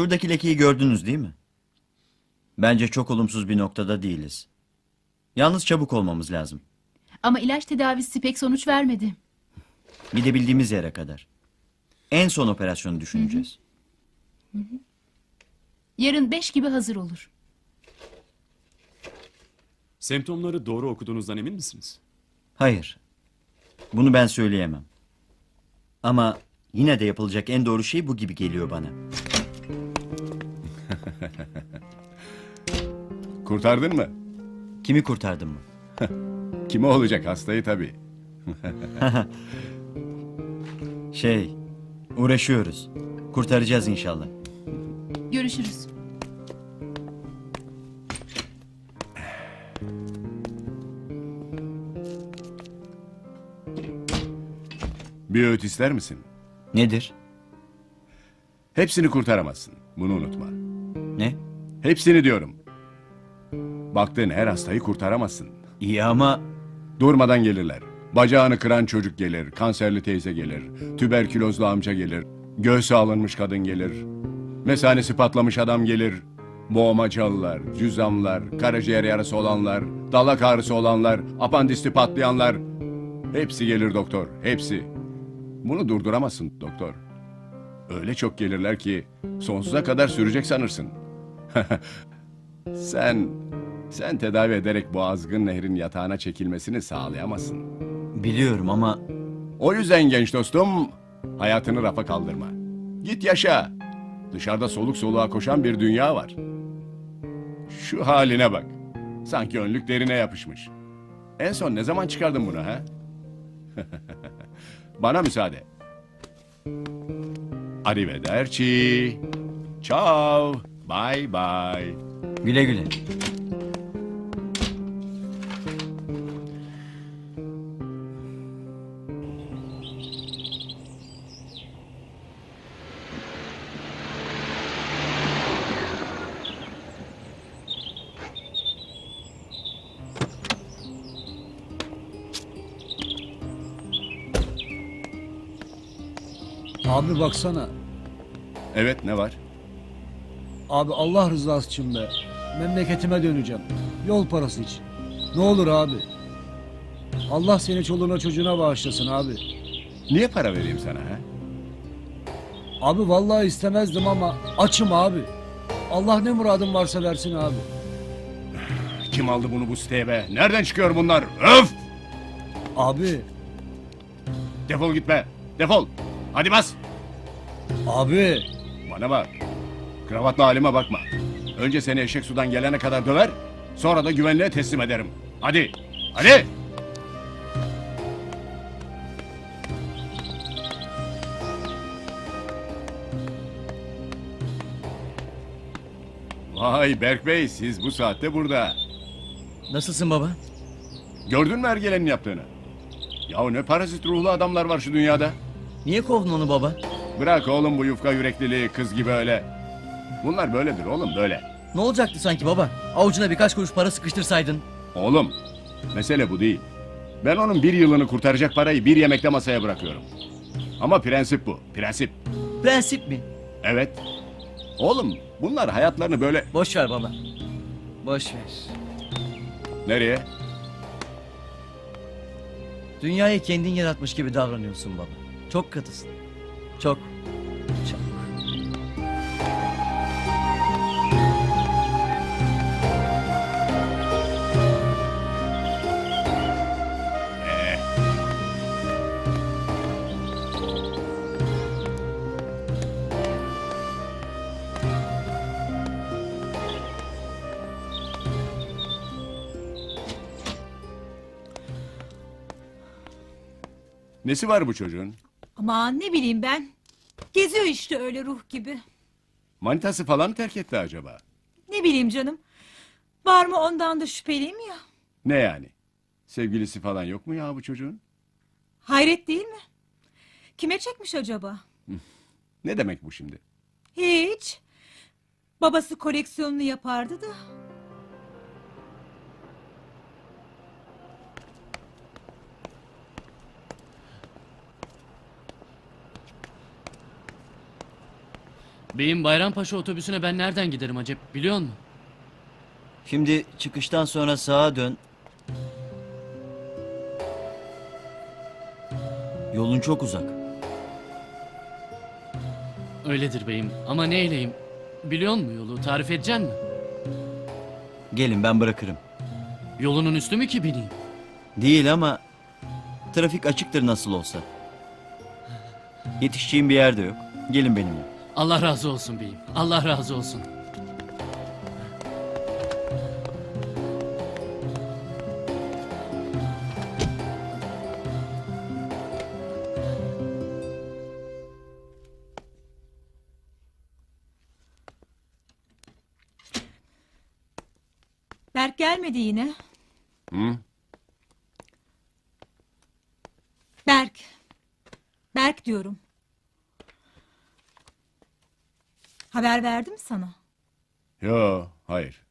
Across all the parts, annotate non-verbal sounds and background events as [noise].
Şuradaki lekeyi gördünüz değil mi? Bence çok olumsuz bir noktada değiliz. Yalnız çabuk olmamız lazım. Ama ilaç tedavisi pek sonuç vermedi. Gidebildiğimiz yere kadar. En son operasyonu düşüneceğiz. Yarın beş gibi hazır olur. Semptomları doğru okuduğunuzdan emin misiniz? Hayır. Bunu ben söyleyemem. Ama yine de yapılacak en doğru şey bu gibi geliyor bana. [laughs] Kurtardın mı? Kimi kurtardım mı? [laughs] Kime olacak hastayı tabii. [laughs] Şey, uğraşıyoruz. Kurtaracağız inşallah. Görüşürüz. Bir öğüt ister misin? Nedir? Hepsini kurtaramazsın. Bunu unutma. Ne? Hepsini diyorum. Baktığın her hastayı kurtaramazsın. İyi ama Durmadan gelirler. Bacağını kıran çocuk gelir, kanserli teyze gelir, tüberkülozlu amca gelir, göğsü alınmış kadın gelir, mesanesi patlamış adam gelir, boğmacalılar, cüzamlar, karaciğer yarası olanlar, dalak ağrısı olanlar, apandisti patlayanlar. Hepsi gelir doktor, hepsi. Bunu durduramazsın doktor. Öyle çok gelirler ki sonsuza kadar sürecek sanırsın. [laughs] sen, sen tedavi ederek bu azgın nehrin yatağına çekilmesini sağlayamazsın. biliyorum ama O yüzden genç dostum hayatını rafa kaldırma. Git yaşa. Dışarıda soluk soluğa koşan bir dünya var. Şu haline bak. Sanki önlük derine yapışmış. En son ne zaman çıkardın bunu ha? [laughs] Bana müsaade. Arrivederci. Ciao. Bye bye. güle güle. Abi baksana. Evet ne var? Abi Allah rızası için be. Memleketime döneceğim. Yol parası için. Ne olur abi. Allah seni çoluğuna çocuğuna bağışlasın abi. Niye para vereyim sana ha? Abi vallahi istemezdim ama açım abi. Allah ne muradın varsa versin abi. Kim aldı bunu bu siteye be? Nereden çıkıyor bunlar? Öf! Abi, Defol gitme. Defol. Hadi bas. abi. Bana bak. Kravatlı halime bakma. Önce seni eşek sudan gelene kadar döver, sonra da güvenliğe teslim ederim. Hadi, hadi. Vay Berk Bey, siz bu saatte burada. Nasılsın baba? Gördün mü Ergelen'in yaptığını? Yahu ne parazit ruhlu adamlar var şu dünyada. Niye kovdun onu baba? Bırak oğlum bu yufka yürekliliği kız gibi öyle. Bunlar böyledir oğlum böyle. Ne olacaktı sanki baba? Avucuna birkaç kuruş para sıkıştırsaydın. Oğlum, mesele bu değil. Ben onun bir yılını kurtaracak parayı bir yemekte masaya bırakıyorum. Ama prensip bu, prensip. Prensip mi? Evet. Oğlum, bunlar hayatlarını böyle... Boş ver baba. Boş ver. Nereye? Dünyayı kendin yaratmış gibi davranıyorsun baba. Çok katısın. Çok. Çok. Nesi var bu çocuğun? Aman ne bileyim ben. Geziyor işte öyle ruh gibi. Manitası falan mı terk etti acaba? Ne bileyim canım. Var mı ondan da şüpheliyim ya. Ne yani? Sevgilisi falan yok mu ya bu çocuğun? Hayret değil mi? Kime çekmiş acaba? Ne demek bu şimdi? Hiç. Babası koleksiyonunu yapardı da. Beyim Bayrampaşa otobüsüne ben nereden giderim acep biliyor musun? Şimdi çıkıştan sonra sağa dön. Yolun çok uzak. Öyledir beyim ama neyleyim? Biliyor musun yolu tarif edeceksin mi? Gelin ben bırakırım. Yolunun üstü mü ki bineyim? Değil ama trafik açıktır nasıl olsa. Yetişeceğim bir yerde yok. Gelin benimle. Allah razı olsun beyim. Allah razı olsun. Berk gelmedi yine. Hı? Berk. Berk diyorum. Haber verdim sana. Yo, hayır.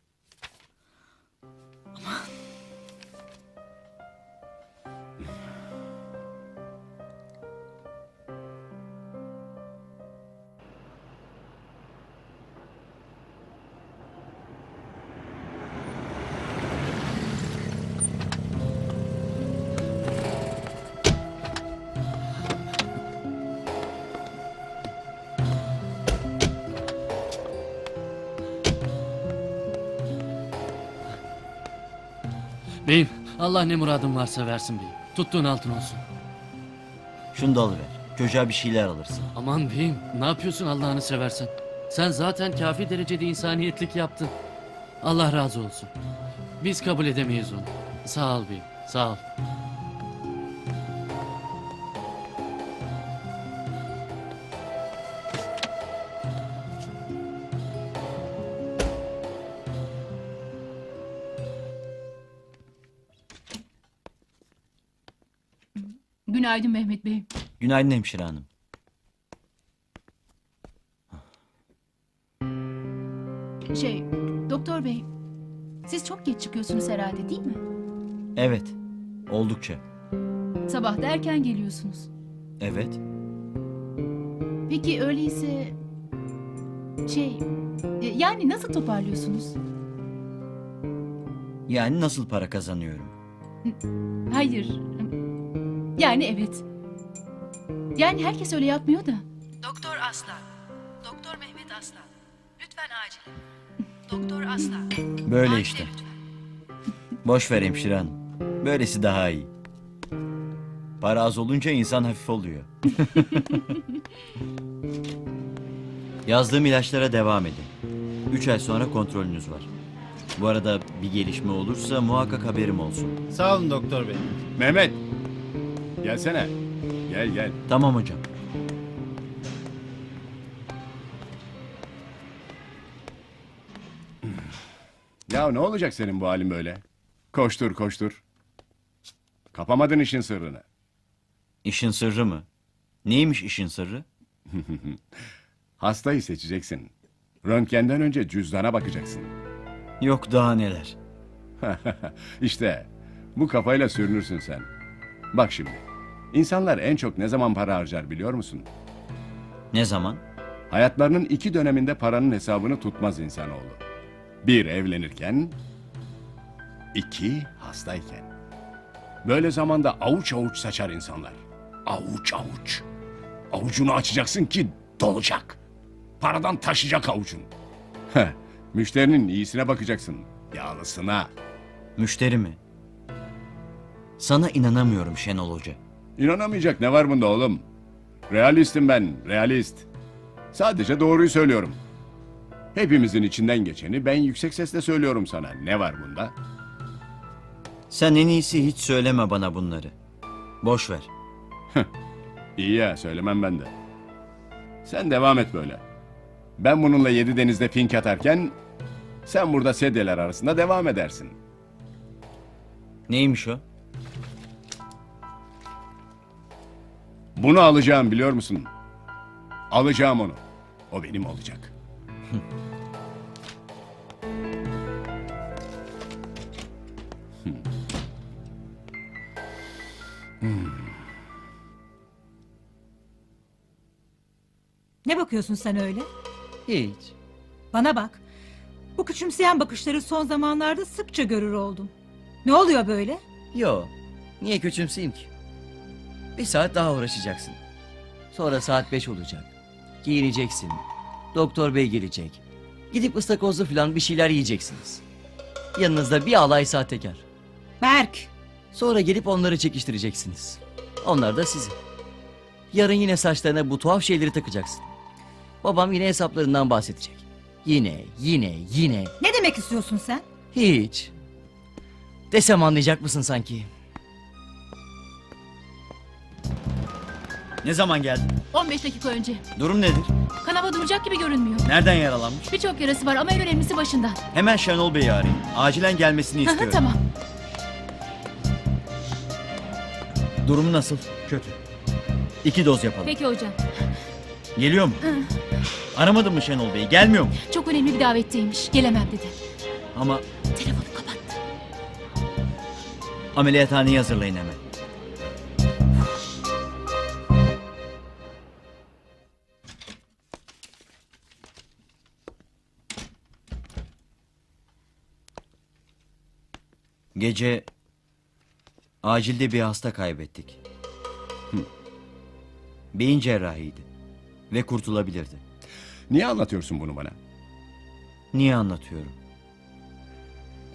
Beyim Allah ne muradın varsa versin beyim. Tuttuğun altın olsun. Şunu da alıver. Çocuğa bir şeyler alırsın. Aman beyim ne yapıyorsun Allah'ını seversen? Sen zaten kafi derecede insaniyetlik yaptın. Allah razı olsun. Biz kabul edemeyiz onu. Sağ ol beyim sağ ol. Günaydın Mehmet Bey. Günaydın hemşire hanım. Şey, doktor bey. Siz çok geç çıkıyorsunuz herhalde değil mi? Evet. Oldukça. Sabah da erken geliyorsunuz. Evet. Peki öyleyse... Şey... e, Yani nasıl toparlıyorsunuz? Yani nasıl para kazanıyorum? Hayır. Yani evet. Yani herkes öyle yapmıyor da. Doktor Aslan. Doktor Mehmet Aslan. Lütfen acil. Doktor Aslan. Böyle acile işte. lütfen. Boş ver hemşire hanım. Böylesi daha iyi. Para az olunca insan hafif oluyor. [laughs] Yazdığım ilaçlara devam edin. Üç ay sonra kontrolünüz var. Bu arada bir gelişme olursa muhakkak haberim olsun. Sağ olun doktor bey. Mehmet, gelsene. Gel gel. Tamam hocam. Ya ne olacak senin bu halin böyle? Koştur koştur. Kapamadın işin sırrını. İşin sırrı mı? Neymiş işin sırrı? [laughs] Hastayı seçeceksin. Röntgenden önce cüzdana bakacaksın. Yok daha neler. [laughs] işte bu kafayla sürünürsün sen. Bak şimdi. İnsanlar en çok ne zaman para harcar biliyor musun? Ne zaman? Hayatlarının iki döneminde paranın hesabını tutmaz insanoğlu. Bir evlenirken, iki hastayken. Böyle zamanda avuç avuç saçar insanlar. Avuç avuç. Avucunu açacaksın ki dolacak. Paradan taşıyacak avucun. Heh, müşterinin iyisine bakacaksın. Yağlısına. Müşteri mi? Sana inanamıyorum Şenol Hoca. İnanamayacak ne var bunda oğlum? Realistim ben, realist. Sadece doğruyu söylüyorum. Hepimizin içinden geçeni ben yüksek sesle söylüyorum sana. Ne var bunda? Sen en iyisi hiç söyleme bana bunları. Boş ver. İyi ya, söylemem ben de. Sen devam et böyle. Ben bununla yedi denizde fink atarken... ...sen burada sedyeler arasında devam edersin. Neymiş o? Bunu alacağım biliyor musun? Alacağım onu. O benim olacak. Ne bakıyorsun sen öyle? Hiç. Bana bak. Bu küçümseyen bakışları son zamanlarda sıkça görür oldum. Ne oluyor böyle? Yo. Niye küçümseyim ki? Bir saat daha uğraşacaksın. Sonra saat beş olacak. Giyineceksin. Doktor bey gelecek. Gidip ıstakozlu falan bir şeyler yiyeceksiniz. Yanınızda bir alay sahtekar. Berk. Sonra gelip onları çekiştireceksiniz. Onlar da sizi. Yarın yine saçlarına bu tuhaf şeyleri takacaksın. Babam yine hesaplarından bahsedecek. Yine, yine, yine. Ne demek istiyorsun sen? Hiç. Desem anlayacak mısın sanki? Ne zaman geldin? 15 dakika önce. Durum nedir? Kanama duracak gibi görünmüyor. Nereden yaralanmış? Birçok yarası var ama en önemlisi başından. Hemen Şenol Bey'i arayın. Acilen gelmesini istiyorum. tamam. Durumu nasıl? Kötü. İki doz yapalım. Peki hocam. Geliyor mu? Aramadın mı Şenol Bey'i? Gelmiyor mu? Çok önemli bir davetteymiş. Gelemem dedi. Ama Telefonu kapattı. ameliyathaneyi hazırlayın hemen. Gece acilde bir hasta kaybettik. Hı. Beyin cerrahiydi ve kurtulabilirdi. Niye anlatıyorsun bunu bana? Niye anlatıyorum?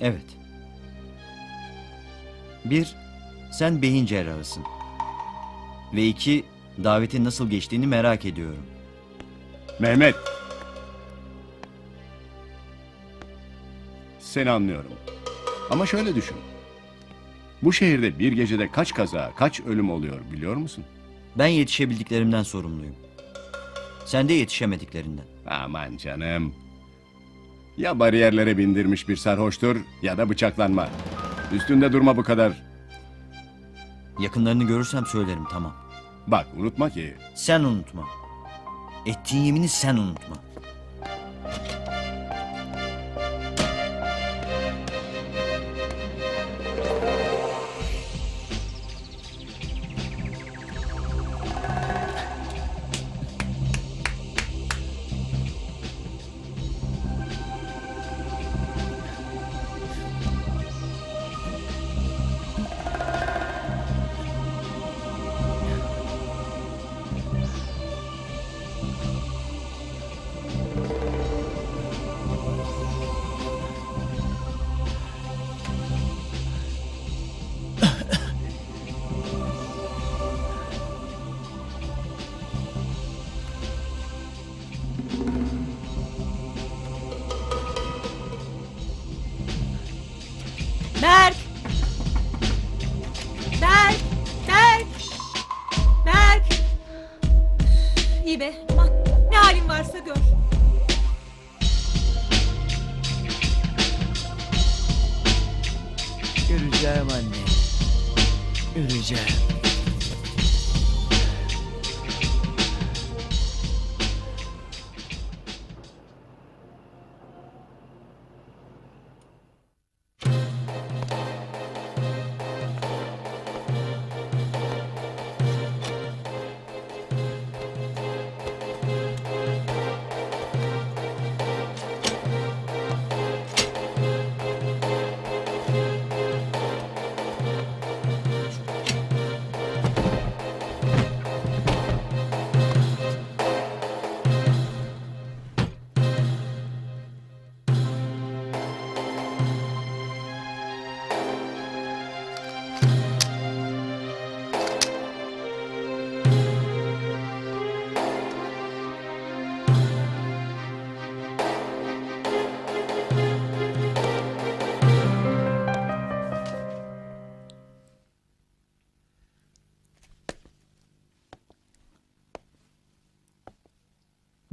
Evet. Bir, sen beyin cerrahısın. Ve iki, davetin nasıl geçtiğini merak ediyorum. Mehmet. Seni anlıyorum. Ama şöyle düşün. Bu şehirde bir gecede kaç kaza, kaç ölüm oluyor biliyor musun? Ben yetişebildiklerimden sorumluyum. Sen de yetişemediklerinden. Aman canım. Ya bariyerlere bindirmiş bir sarhoştur ya da bıçaklanma. Üstünde durma bu kadar. Yakınlarını görürsem söylerim tamam. Bak unutma ki Sen unutma. Ettiğin yemini sen unutma.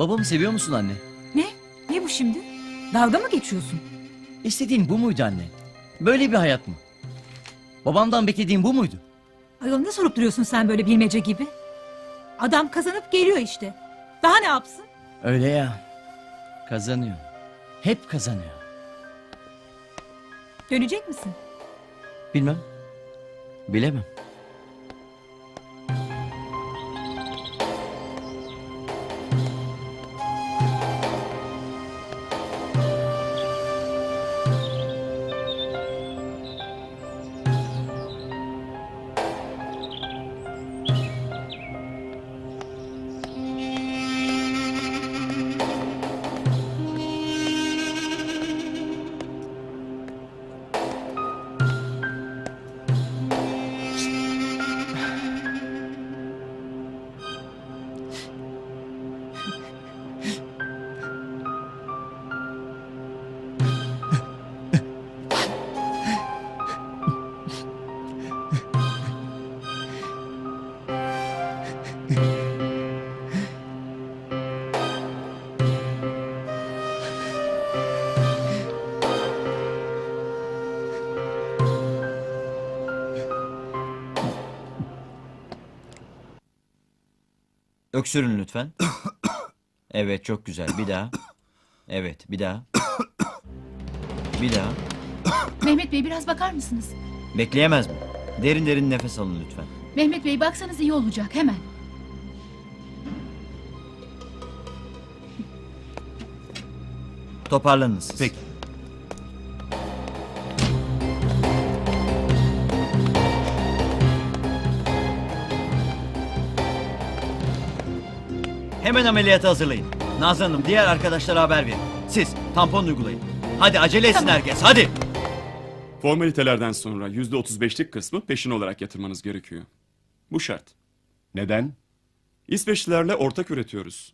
Babamı seviyor musun anne? Ne? Ne bu şimdi? Dalga mı geçiyorsun? İstediğin bu muydu anne? Böyle bir hayat mı? Babamdan beklediğin bu muydu? Ayol ne sorup duruyorsun sen böyle bilmece gibi? Adam kazanıp geliyor işte. Daha ne yapsın? Öyle ya. Kazanıyor. Hep kazanıyor. Dönecek misin? Bilmem. Bilemem. Öksürün lütfen. Evet çok güzel. Bir daha. Evet bir daha. Bir daha. Mehmet Bey biraz bakar mısınız? Bekleyemez mi? Derin derin nefes alın lütfen. Mehmet Bey baksanız iyi olacak hemen. Toparlanın siz. Peki. Hemen ameliyatı hazırlayın. Nazan Hanım diğer arkadaşlara haber verin. Siz tampon uygulayın. Hadi acele etsin herkes hadi. Formalitelerden sonra %35'lik kısmı peşin olarak yatırmanız gerekiyor. Bu şart. Neden? İsveçlilerle ortak üretiyoruz.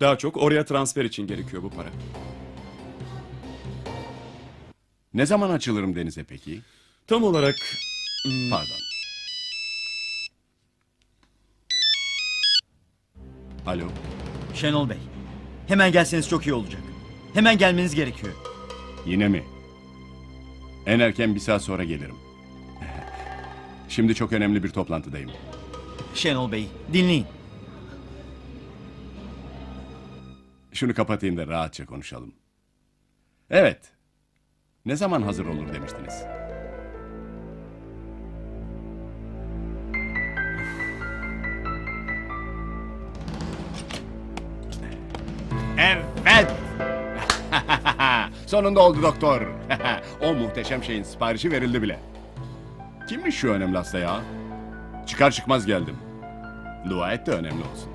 Daha çok oraya transfer için gerekiyor bu para. Ne zaman açılırım denize peki? Tam olarak Pardon. Alo. Şenol Bey. Hemen gelseniz çok iyi olacak. Hemen gelmeniz gerekiyor. Yine mi? En erken bir saat sonra gelirim. Şimdi çok önemli bir toplantıdayım. Şenol Bey dinleyin. Şunu kapatayım da rahatça konuşalım. Evet. Ne zaman hazır olur demiştiniz? Sonunda oldu doktor. [laughs] o muhteşem şeyin siparişi verildi bile. Kimmiş şu önemli hasta ya? Çıkar çıkmaz geldim. Dua et de önemli olsun.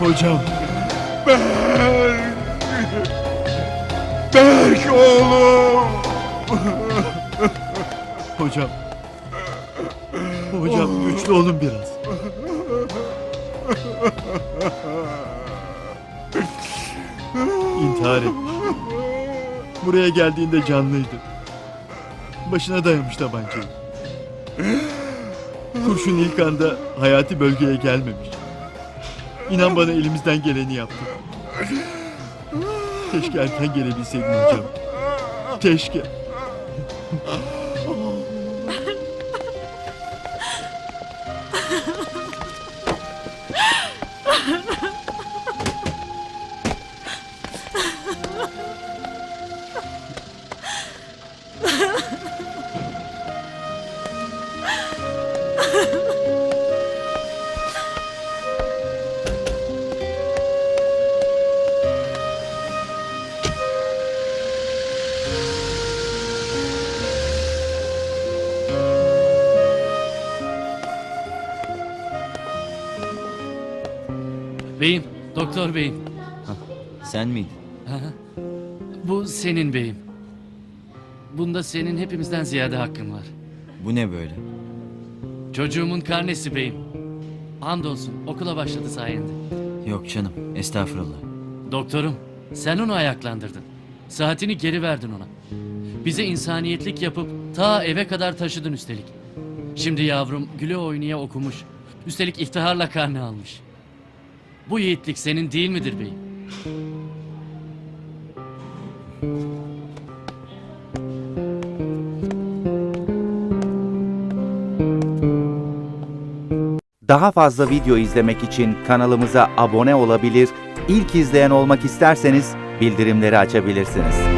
Hocam. Berk. Berk oğlum. Hocam. Hocam güçlü olun biraz. İntihar etmiş. Buraya geldiğinde canlıydı. Başına dayamış tabancayı. Kurşun ilk anda hayati bölgeye gelmemiş. İnan bana elimizden geleni yaptık. Keşke erken gelebilseydin hocam. Keşke. Doktor beyim. Sen miydin? Bu senin beyim. Bunda senin hepimizden ziyade hakkın var. Bu ne böyle? Çocuğumun karnesi beyim. Andolsun okula başladı sayende. Yok canım estağfurullah. Doktorum sen onu ayaklandırdın. Saatini geri verdin ona. Bize insaniyetlik yapıp ta eve kadar taşıdın üstelik. Şimdi yavrum güle oynaya okumuş. Üstelik iftiharla karne almış. Bu yiğitlik senin değil midir beyim? Daha fazla video izlemek için kanalımıza abone olabilir, ilk izleyen olmak isterseniz bildirimleri açabilirsiniz.